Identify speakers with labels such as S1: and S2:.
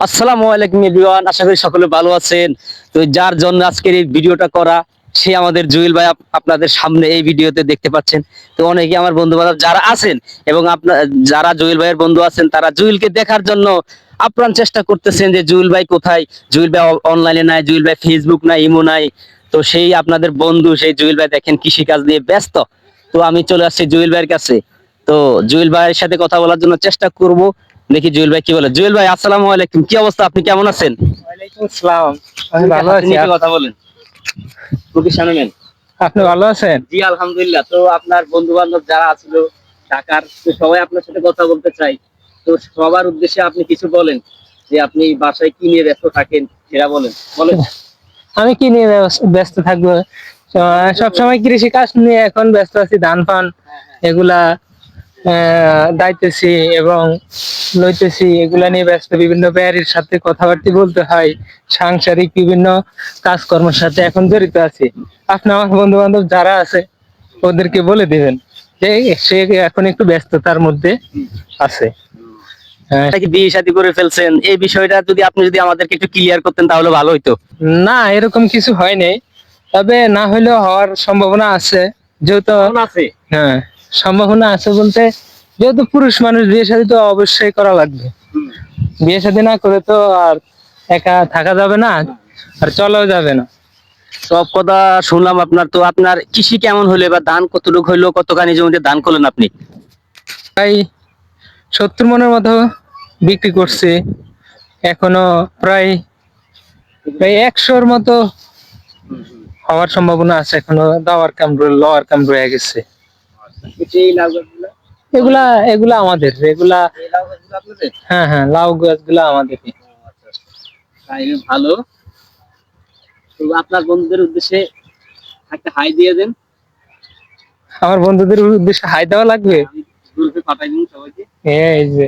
S1: আসসালামু আলাইকুম আশা করি সকলে ভালো আছেন। যার জন্য আজকের এই ভিডিওটা করা, সে আমাদের জুয়েল ভাই আপনাদের সামনে এই ভিডিওতে দেখতে পাচ্ছেন। তো অনেকে আমার বন্ধু বান্ধব যারা আছেন এবং আপনার যারা জুয়েল ভাইয়ের বন্ধু আছেন, তারা জুয়েলকে দেখার জন্য আপ্রাণ চেষ্টা করতেছেন যে জুয়েল ভাই কোথায়? জুয়েল ভাই অনলাইনে নাই, জুয়েল ভাই ফেসবুক নাই ইমো নাই। তো সেই আপনাদের বন্ধু, সেই জুয়েল ভাই দেখেন কৃষিকাজ নিয়ে ব্যস্ত। তো আমি চলে আসছি জুয়েল ভাইয়ের কাছে। তো জুয়েল ভাইয়ের সাথে কথা বলার জন্য চেষ্টা করব। দেখি জুয়েল ভাই কি বলে। জুয়েল ভাই আসসালামু আলাইকুম। কি অবস্থা? আপনি কেমন আছেন?
S2: ওয়ালাইকুম আসসালাম। আমি ভালো আছি।
S1: নিচে কথা বলেন। মুখের সামনে নেন
S2: আপনি ভালো আছেন?
S1: জি আলহামদুলিল্লাহ। তো আপনার বন্ধু বান্ধব যারা আছিল ঢাকার তো সবাই আপনার সাথে কথা বলতে চাই। তো সবার উদ্দেশ্যে আপনি কিছু বলেন যে আপনি বাসায় কি নিয়ে ব্যস্ত থাকেন সেটা বলেন। বলেন।
S2: আমি কি নিয়ে ব্যস্ত থাকব? সব সময় কৃষি কাজ নিয়ে এখন ব্যস্ত আছি ধান ফান এগুলা আহ, দাইতেছি এবং লইতেছি এগুলা নিয়ে ব্যস্ত। বিভিন্ন ব্যারির সাথে কথাবার্তা বলতে হয় সাংসারিক বিভিন্ন কাজকর্মের সাথে এখন জড়িত আছি। আপনি আমার বন্ধু বান্ধব যারা আছে ওদেরকে বলে দিবেন যে সে এখন একটু ব্যস্ততার মধ্যে আছে। হ্যাঁ।
S1: বিয়ে শাদী করে ফেলছেন এই বিষয়টা যদি আপনি যদি আমাদেরকে একটু ক্লিয়ার করতেন তাহলে ভালো হইতো।
S2: না এরকম কিছু হয়নি। তবে না হলেও হওয়ার সম্ভাবনা আছে যেহেতু
S1: আছে?
S2: হ্যাঁ। সম্ভাবনা আছে বলতে যেহেতু পুরুষ মানুষ বিয়ে শাদী তো অবশ্যই করা লাগবে। বিয়ে শাদী না করে তো আর একা থাকা যাবে না আর চলাও যাবে না।
S1: সব কথা শুনলাম আপনার। তো আপনার কৃষি কেমন হলো? বা ধান কতটুকু হইল কতখানি জমিতে ধান করলেন আপনি?
S2: প্রায় সত্তর মনের মতো বিক্রি করছে। এখনও প্রায় প্রায় একশোর মতো হওয়ার সম্ভাবনা আছে। এখনও দাওয়ার কাম লওয়ার কাম রয়ে গেছে। এগুলা এগুলা আমাদের এগুলা হ্যাঁ হ্যাঁ লাউ গাছগুলা আমাদের।
S1: তাই ভালো। তো আপনার বন্ধুদের উদ্দেশ্যে একটা হাই দিয়ে দেন।
S2: আমার বন্ধুদের উদ্দেশ্যে হাই দেওয়া লাগবে?
S1: গ্রুপে পাঠাই দিন সবাইকে।
S2: এই যে।